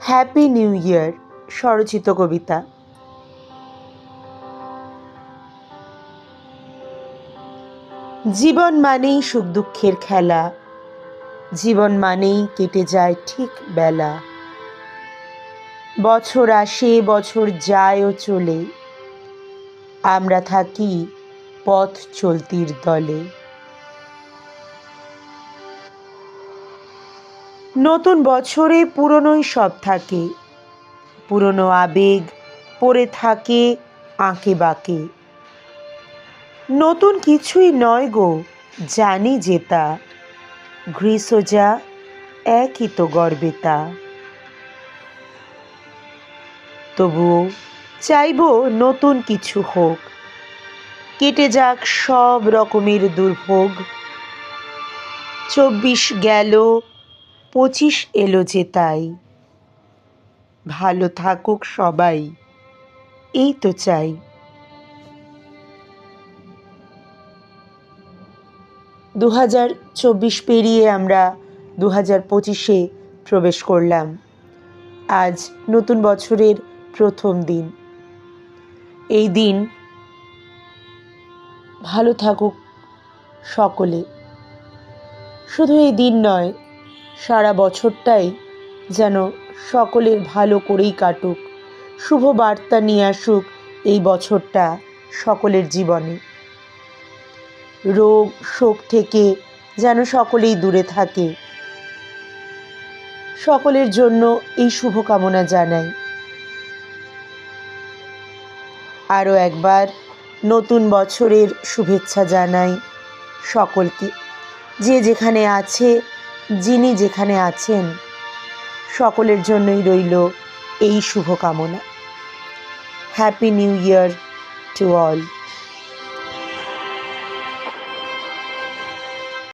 Happy new ইয়ার স্বরচিত কবিতা। জীবন মানেই সুখ দুঃখের খেলা, জীবন মানেই কেটে যায় ঠিক বেলা। বছর আসে, বছর যায় ও চলে, আমরা থাকি পথ চলতির দলে। নতুন বছরে পুরনোই সব থাকে। পুরনো আবেগ পড়ে থাকে আঁকে বাঁকে। নতুন কিছুই নয় গো, জানি যে তা। গ্রীষ্ম একই তো গর্বে তা। তবুও চাইব নতুন কিছু হোক। কেটে যাক সব রকমের দুর্ভোগ। চব্বিশ গেল পঁচিশ এলো যে তাই। ভালো থাকুক সবাই, এই তো চাই। দু হাজার চব্বিশ পেরিয়ে আমরা দু হাজার পঁচিশে প্রবেশ করলাম। আজ নতুন বছরের প্রথম দিন। এই দিন ভালো থাকুক সকলে। শুধু এই দিন নয় সারা বছরটাই যেন সকলের ভালো করেই কাটুক। শুভ বার্তা নিয়ে আসুক এই বছরটা সকলের জীবনে। রোগ, শোক থেকে যেন সকলেই দূরে থাকে। সকলের জন্য এই শুভকামনা জানাই। আরও একবার নতুন বছরের শুভেচ্ছা জানাই সকলকে। যে যেখানে আছে যিনি যেখানে আছেন সকলের জন্যই রইল এই শুভকামনা। Happy new year to all